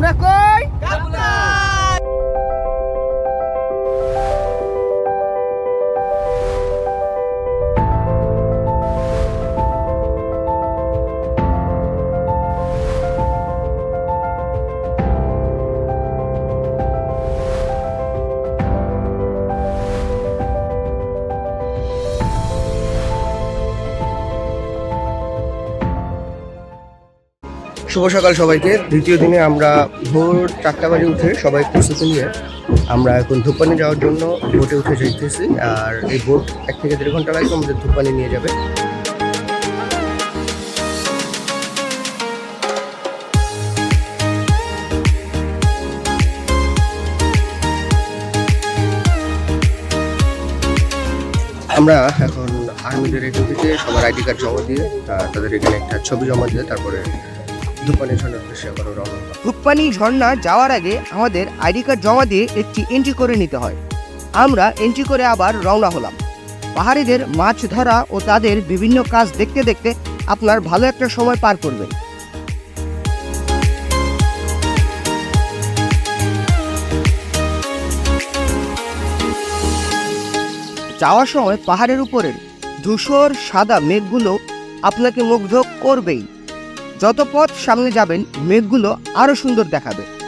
আমরা কই? শুভ সকাল সবাইকে। দ্বিতীয় দিনে আমরা ভোর চারটা বাজে উঠে সবাই প্রস্তুতি নিয়ে আমরা এখন ধূপপানি যাওয়ার জন্য বোটে উঠে যেতেছি আর এই বোট এক থেকে দেড় ঘণ্টা লাগবে আমাদের ধূপপানি নিয়ে যাবে। আমরা এখন আর্মিদের এখান থেকে সবার আইডি কার্ড জমা দিয়ে তাদের এখানে একটা ছবি জমা দিয়ে, তারপরে ধূপপানি ঝর্ণার উদ্দেশ্যে আবারও রওনা। রূপপানি ঝর্ণা যাওয়ার আগে আমাদের আইডি কার্ড জমা দিয়ে একটি এন্ট্রি করে নিতে হয়। আমরা এন্ট্রি করে আবার রওনা হলাম। পাহাড়িদের মাছ ধরা ও তাদের বিভিন্ন কাজ দেখতে দেখতে আপনার ভালো একটা সময় পার করবেন যাওয়ার সময় পাহাড়ের উপরের ধূসর সাদা মেঘগুলো আপনাকে মুগ্ধ করবেই। যত পথ সামনে যাবেন মেঘগুলো আরও সুন্দর দেখাবে।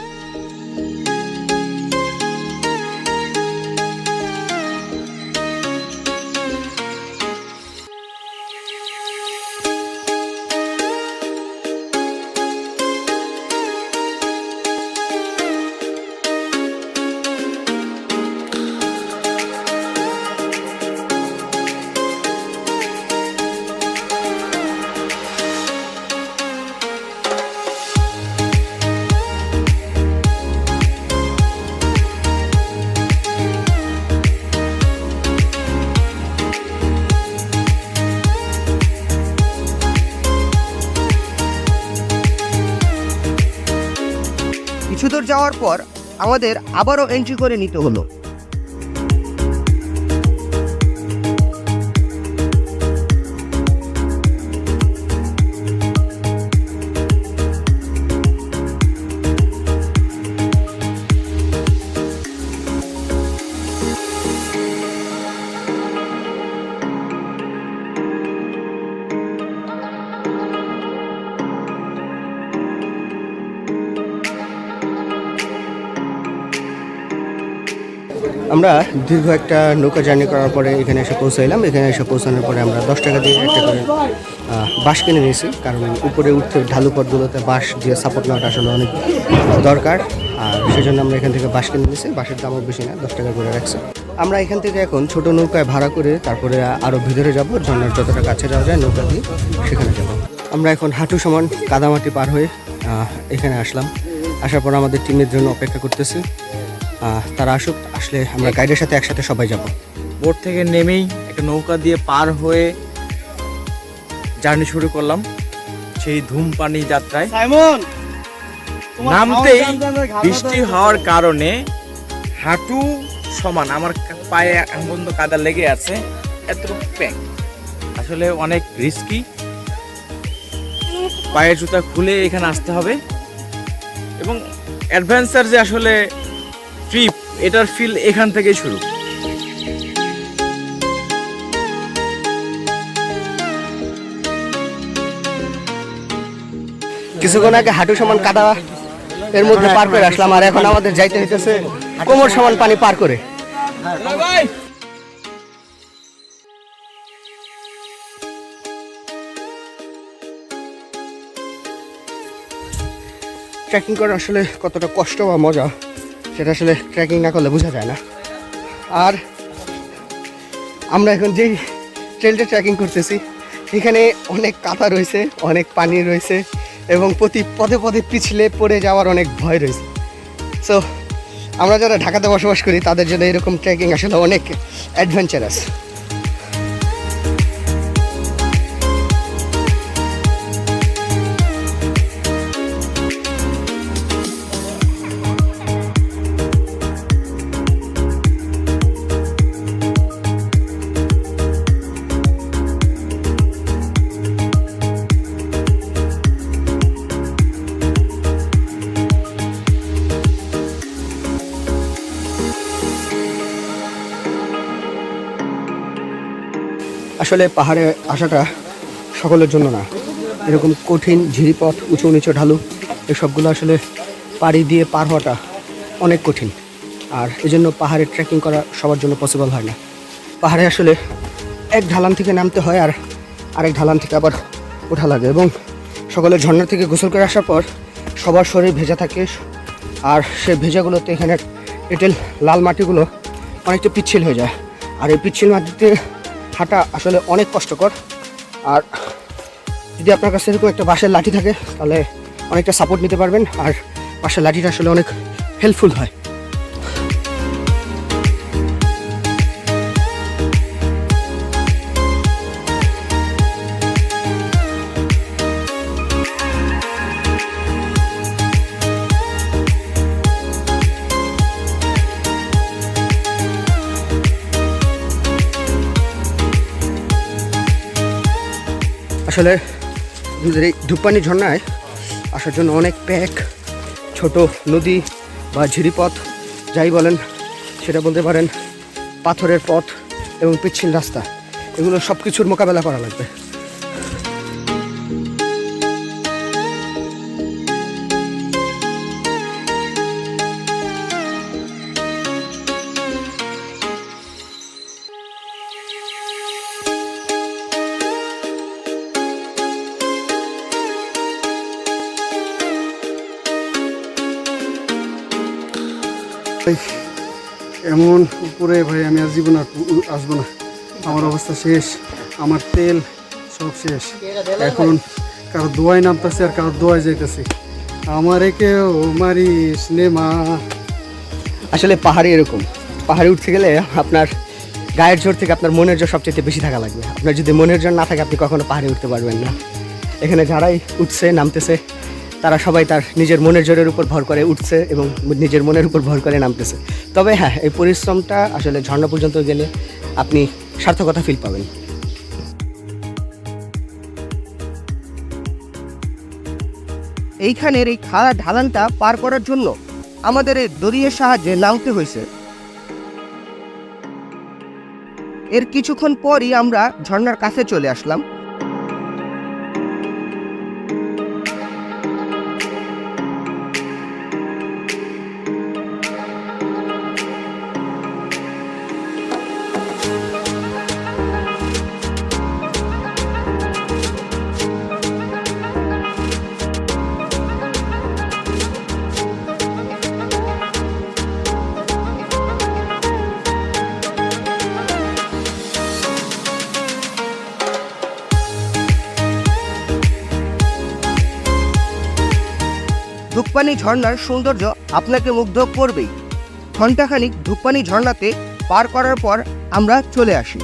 দূর যাওয়ার পর আমাদের আবারও এন্ট্রি করে নিতে হলো। আমরা দীর্ঘ একটা নৌকা জার্নি করার পরে এখানে এসে পৌঁছাইলাম। এখানে এসে পৌঁছানোর পরে আমরা দশ টাকা দিয়ে একটা করে বাঁশ কিনে নিয়েছি। কারণ উপরে উঠতে ঢালু পথগুলোতে বাঁশ দিয়ে সাপোর্ট নেওয়াটা আসলে অনেক দরকার। আর সেজন্য আমরা এখান থেকে বাঁশ কিনে নিয়েছি। বাঁশের দামও বেশি না, দশ টাকা করে রাখছি। আমরা এখান থেকে এখন ছোট নৌকায় ভাড়া করে তারপরে আরও ভিতরে যাব। ঝর্নার যতটা কাছে যাওয়া যায় নৌকা দিয়ে সেখানে যাব। আমরা এখন হাঁটু সমান কাদামাটি পার হয়ে এখানে আসলাম। আসার পর আমাদের টিমের জন্য অপেক্ষা করতেছি। তারা আসুক আসলে আমরা গাইডের সাথে একসাথে সবাই যাব। বোট থেকে নেমেই একটা নৌকা দিয়ে পার হয়ে জার্নি শুরু করলাম সেই ধূমপানি যাত্রায়। নামতেই বৃষ্টি হওয়ার কারণে হাঁটু সমান আমার পায়ে এমন পর্যন্ত কাদা লেগে আছে এতটুকু প্যাক আসলে অনেক রিস্কি পায়ের জুতা খুলে এখানে আসতে হবে। এবং অ্যাডভেঞ্চার যে আসলে এটার ফিল এখান থেকেই শুরু। কিছুক্ষণ আগে হাঁটু সমান কাদা, এর মধ্যে পার করে আসলাম, আর এখন আমাদের যাইতে হইতেছে কোমর সমান পানি পার করে। ট্রেকিং করা আসলে কতটা কষ্ট বা মজা। সেটা আসলে ট্রেকিং না করলে বোঝা যায় না। আর আমরা এখন যেই ট্রেলটা ট্রেকিং করতেছি, এখানে অনেক কাঁথা রয়েছে, অনেক পানি রয়েছে এবং প্রতি পদে পদে পিছলে পড়ে যাওয়ার অনেক ভয় রয়েছে। সো আমরা যারা ঢাকাতে বসবাস করি, তাদের জন্য এরকম ট্রেকিং আসলে অনেক অ্যাডভেঞ্চারাস আসলে পাহাড়ে আসাটা সকলের জন্য না। এরকম কঠিন ঝিরিপথ, উঁচু নিচু ঢালু, এসবগুলো আসলে পাড়ি দিয়ে পার হওয়াটা অনেক কঠিন। আর এই জন্য পাহাড়ে ট্রেকিং করা সবার জন্য পসিবল হয় না। পাহাড়ে আসলে এক ঢালান থেকে নামতে হয় আর আরেক ঢালান থেকে আবার ওঠা লাগে এবং সকালে ঝর্ণা থেকে গোসল করে আসার পর সবার শরীর ভেজা থাকে। আর সে ভেজাগুলোতে এখানে এঁটেল, লাল মাটিগুলো অনেকটা পিচ্ছিল হয়ে যায়। আর এই পিচ্ছিল মাটিতে হাঁটা আসলে অনেক কষ্টকর। আর যদি আপনার কাছে এরকম একটা বাঁশের লাঠি থাকে, তাহলে অনেকটা সাপোর্ট নিতে পারবেন। আর বাঁশের লাঠিটা আসলে অনেক হেল্পফুল হয়। আসলে এই ধূপপানি ঝর্ণায় আসার জন্য অনেক প্যাক, ছোট নদী বা ঝিরিপথ, যাই বলেন সেটা বলতে পারেন, পাথরের পথ এবং পিচ্ছিল রাস্তা। এগুলো সব কিছুর মোকাবেলা করা লাগবে। এমন উপরে ভাই আমি আর জীবন আসব না। আমার অবস্থা শেষ, আমার তেল সব শেষ। এখন কারও দোয়াই নামতেছে আর কারও দোয়াই যাইতেছে। আমারে কেউ মারিস নে মা। আসলে পাহাড়ে এরকম। পাহাড়ে উঠতে গেলে আপনার গায়ের জোর থেকে আপনার মনের জোর সবচেয়ে বেশি থাকা লাগবে। আপনার যদি মনের জোর না থাকে, আপনি কখনো পাহাড়ে উঠতে পারবেন না। এখানে যারাই উঠছে, নামতেছে তারা সবাই তার নিজের মনের জোরের উপর ভর করে উঠছে এবং নিজের মনের উপর ভর করে নামতেছে। তবে হ্যাঁ এই পরিশ্রমটা আসলে ঝর্ণা পর্যন্ত গেলে আপনি সার্থকতা ফিল পাবেন। এইখানের এই খাড়া ঢালানটা পার করার জন্য আমাদের এই দড়ির সাহায্যে নামতে হয়েছে। এর কিছুক্ষণ পরই আমরা ঝর্ণার কাছে চলে আসলাম। ধূপপানি ঝর্ণার সৌন্দর্য আপনাকে মুগ্ধ করবেই। ঘণ্টাখানিক ধূপপানি ঝর্ণাতে পার করার পর আমরা চলে আসি।